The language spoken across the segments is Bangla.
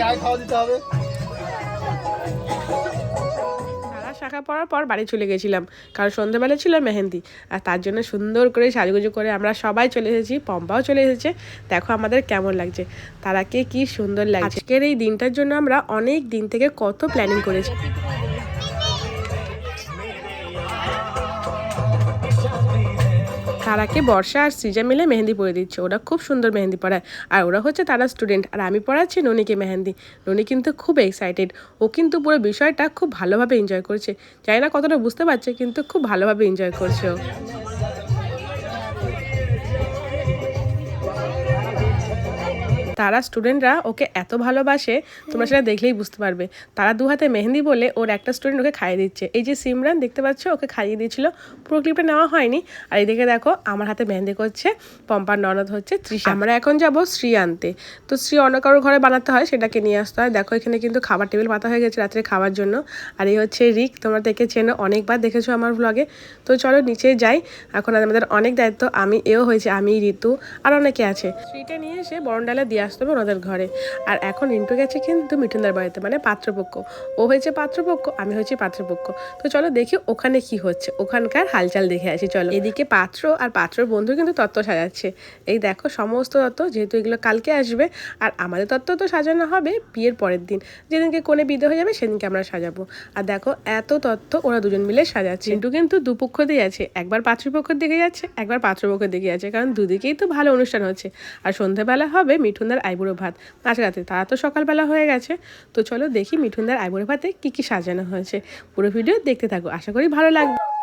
হবে। শাখা পড়ার পর বাড়ি চলে গেছিলাম। কারণ সন্ধ্যেবেলা ছিল মেহেন্দি। আর তার জন্য সুন্দর করে সাজুগুজু করে আমরা সবাই চলে এসেছি, পম্পাও চলে এসেছে। দেখো আমাদের কেমন লাগছে। তারাকে কি সুন্দর লাগছে। আজকের এই দিনটার জন্য আমরা অনেক দিন থেকে কত প্ল্যানিং করেছি। তারাকে বর্ষা আর সৃজা মিলে মেহেন্দি পরে দিচ্ছে। ওরা খুব সুন্দর মেহেন্দি পড়ায় আর ওরা হচ্ছে তারা স্টুডেন্ট আর আমি পড়াচ্ছি ননিকে মেহেন্দি। ননি কিন্তু খুব এক্সাইটেড ও কিন্তু পুরো বিষয়টা খুব ভালোভাবে এনজয় করছে। জানি না কতটা বুঝতে পারছে, কিন্তু খুব ভালোভাবে এনজয় করছে ও। তারা স্টুডেন্টরা ওকে এত ভালোবাসে, তোমরা সেটা দেখলেই বুঝতে পারবে। তারা দু হাতে মেহেন্দি বলে ওর একটা স্টুডেন্ট ওকে খাইয়ে দিচ্ছে। এই যে সিমরান, দেখতে পাচ্ছ? ওকে খাইয়ে দিয়েছিল। পুরো ক্লিপটা নেওয়া হয়নি। আর এদিকে দেখো, আমার হাতে মেহেন্দি করছে পম্পার ননদ হচ্ছে, তৃষা। আমরা এখন যাব শ্রী আনতে তো শ্রী অন্য কারোর ঘরে বানাতে হয়, সেটাকে নিয়ে আসতে হয়। দেখো, এখানে কিন্তু খাবার টেবিল পাতা হয়ে গেছে রাত্রে খাওয়ার জন্য। আর এই হচ্ছে রিক, তোমরা দেখে চেনো, অনেকবার দেখেছ আমার ব্লগে তো চলো নিচে যাই। এখন আমাদের অনেক দায়িত্ব, আমি, এও হয়েছে, আমি, ঋতু, আর অনেকে আছে। শ্রীটা নিয়ে এসে বরণডালে দিয়ে আসতে হবে ওনাদের ঘরে। আর এখন ইন্টু গেছে কিন্তু মিঠুনদার বাড়িতে মানে পাত্রপক্ষ। ও হয়েছে পাত্রপক্ষ, আমি হয়েছি পাত্রপক্ষ। তো চলো দেখি ওখানে কি হচ্ছে। ওখানকার হালচাল দেখে আসি, চলো। এদিকে পাত্র আর পাত্রর বন্ধু কিন্তু তত্ত্ব সাজাচ্ছে। এই দেখো সমস্ত তত্ত্ব, যেহেতু এগুলো কালকে আসবে, আর আমাদের তত্ত্ব তো সাজানো হবে বিয়ের পরের দিন। যেদিনকে কোণে বিদে হয়ে যাবে সেদিনকে আমরা সাজাবো। আর দেখো এত তত্ত্ব ওরা দুজন মিলে সাজাচ্ছে। ইন্টু কিন্তু দুপক্ষ দিয়ে আছে একবার পাত্রপক্ষের দিকে যাচ্ছে, একবার পাত্রপক্ষের দিকে যাচ্ছে। কারণ দুদিকেই তো ভালো অনুষ্ঠান হচ্ছে। আর সন্ধ্যাবেলা হবে মিঠুনদার আইবুড়ো ভাত। আজ রাতে তারা তো সকালবেলা হয়ে গেছে। তো চলো দেখি মিঠুনদার আইবুড়ো ভাতে কী কী সাজানো হয়েছে। পুরো ভিডিও দেখতে থাকো। আশা করি ভালো লাগবে।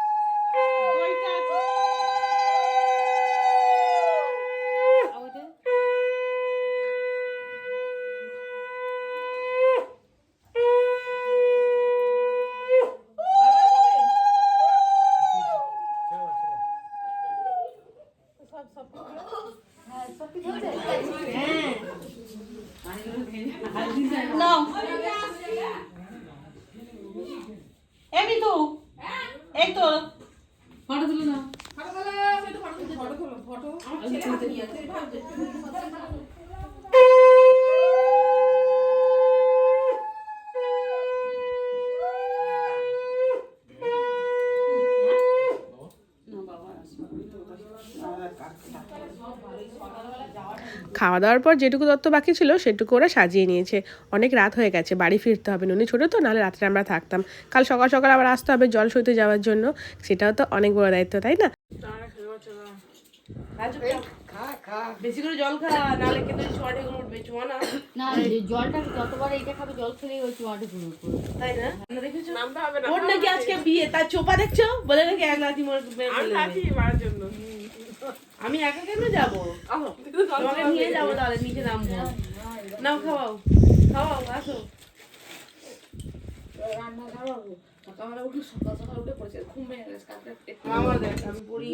এমনি তো এই তো। ফটো তুলে নাও খাওয়া দাওয়ার পর যেটুকু তত্ত্ব বাকি ছিল, সেটুকু ওরা সাজিয়ে নিয়েছে। অনেক রাত হয়ে গেছে, বাড়ি ফিরতে হবে। নুনি ছোটো তো, নাহলে রাত্রে আমরা থাকতাম। কাল সকাল সকাল আবার আসতে হবে জল সইতে যাওয়ার জন্য। সেটাও তো অনেক বড় দায়িত্ব, তাই না? বেশি করে জল খা নাহলে কিন্তু ছোঁয়া ঢেকে উঠবে ছোঁয়া না। না জলটা যতবার এইটা খাবে জল খেলেই ওই চুয়াটা ঘুরে পড়বে তাই না? না দেখেছ? নামতে হবে না ওর নাকি আজকে বিয়ে? তার চোপা দেখছ? বলে নাকি এক লাঠি মোর মারার জন্য। আমি একা কেন যাব? তোমাকে নিয়ে যাব তাহলে নিচে নামবো। নাও খাওয়াও। খাওয়াও আসো। সকালবেলা উঠে সকাল সকাল উঠে পড়েছে ঘুম ভেঙে গেছে কালকে আমি পড়ি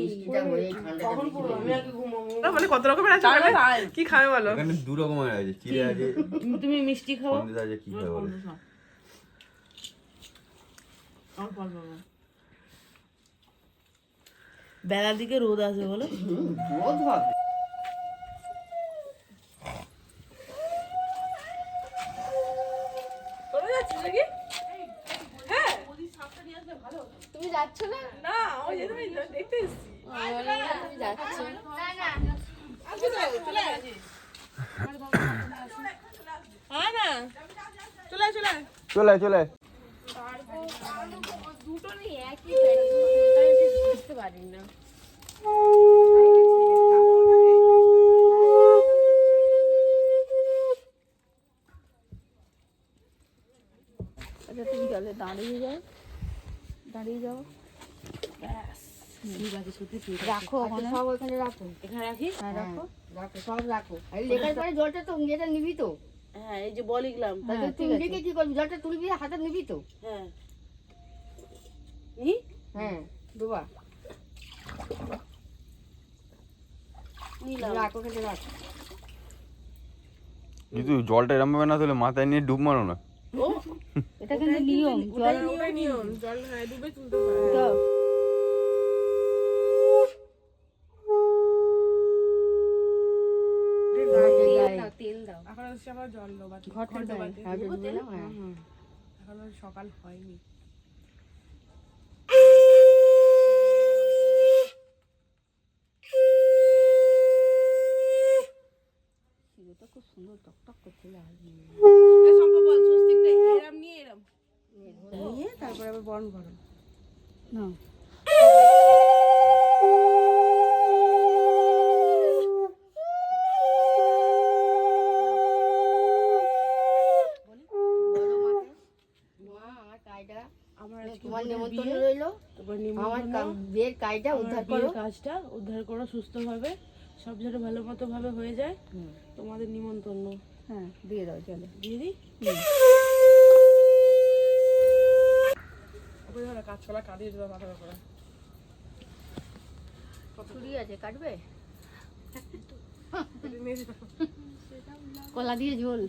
কখন পড়ব আমি আগে ঘুমাবো? মানে কত রকমের আছে। কি খাবে বলো? এখানে দু রকমের আছে চিড়ে আছে তুমি মিষ্টি খাও? সন্দেশ আছে কি খাবে বলো? আমার ফল পাবো বেলার দিকে রোদ আসবে বলো? চলে যাচ্ছিস নাকি? তুমি যাচ্ছ না? না ওই যে তুমি দেখতে এসেছি। তুমি যাচ্ছ? হ্যাঁ না চলে চলে। চলে চলে। দুটো নেই একই বুঝতে পারি না। আচ্ছা তুমি জলে দাঁড়িয়ে যাও। দাঁড়িয়ে যাও। রাখো সব ওখানে রাখো। এখানে রাখি? হ্যাঁ রাখো। রাখো সব রাখো। লেখার পরে জলটা তো যেটা নিবি তো। হ্যাঁ এই যে বল লিখলাম তুমি লিখে কি করবি? জলটা তুলবি হাতে নিবি তো। হ্যাঁ। নি হ্যাঁ দুবার। নিলাম। রাখো ওখানে রাখো। কিন্তু জলটা এরম ভাবে না তাহলে মাথায় নিয়ে ডুব মারো না। এটা কিন্তু নিয়ম জল নিয়ম। জল হ্যাঁ ডুবে তুলতে হয় দাও। গায়ে। তেল দাও। এখন হচ্ছে তারপরে আবার বরণ করো। না। কাজটা উদ্ধার করো কাজটা উদ্ধার করো সুস্থভাবে। সব যেন ভালো মতো ভাবে হয়ে যায়। তোমাদের নিমন্ত্রণ। হ্যাঁ দিয়ে দাও চলো। দিয়ে দিই? মাথার উপরে। ছুরি আছে কাটবে? কলা দিয়ে ঝোল।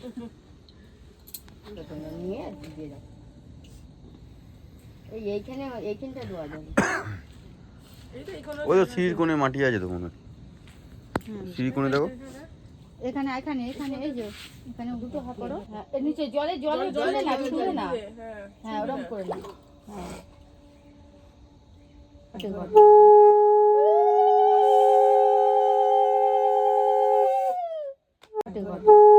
নিয়ে দিয়ে দাও এই এইখানে এইখানটা দেওয়া যাবে এইটা এই কোনো ওই তো সিঁড়ির কোণে মাটি আছে তো মনে সিঁড়ির কোণে দেখো। এখানে এখানে এখানে এই যে এখানে দুটো হাত করো। হ্যাঁ, নিচে জলে জলে জলে না না হ্যাঁ হ্যাঁ ওরকম করে না হ্যাঁ। ওটা করো। ওটা করো।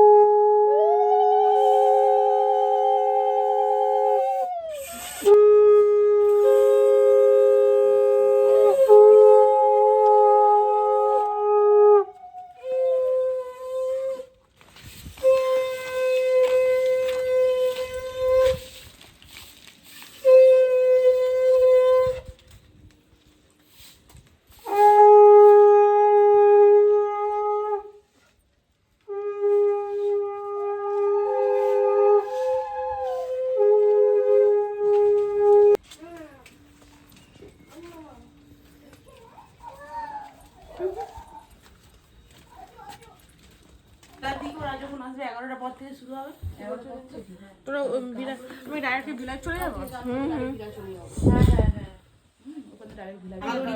উম, বিনা আমি ডাইরেক্ট ভিলেজ চলে যাব।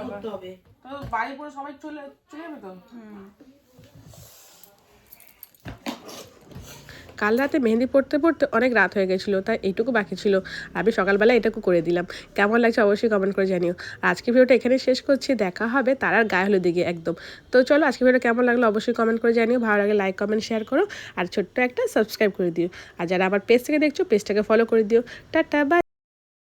করতে হবে। তো বাড়ি পরে সবাই চলে চলে যাবে তো? কাল রাতে মেহেন্দি পড়তে পড়তে অনেক রাত হয়ে গেছিল, তাই এইটুকু বাকি ছিল। আমি সকালবেলা এটুকু করে দিলাম। কেমন লাগছে অবশ্যই কমেন্ট করে জানিও। আজকে ভিডিওটা এখানে শেষ করছি, দেখা হবে তার আর গায়ে হলো দিকে একদম। তো চলো আজকে ভিডিওটা কেমন লাগল অবশ্যই কমেন্ট করে জানিও, ভালো লাগে লাইক কমেন্ট শেয়ার করো, আর ছোট্ট একটা সাবস্ক্রাইব করে দিও। আর যারা আমার পেজ থেকে দেখছ পেজটাকে ফলো করে দিও। Tata bye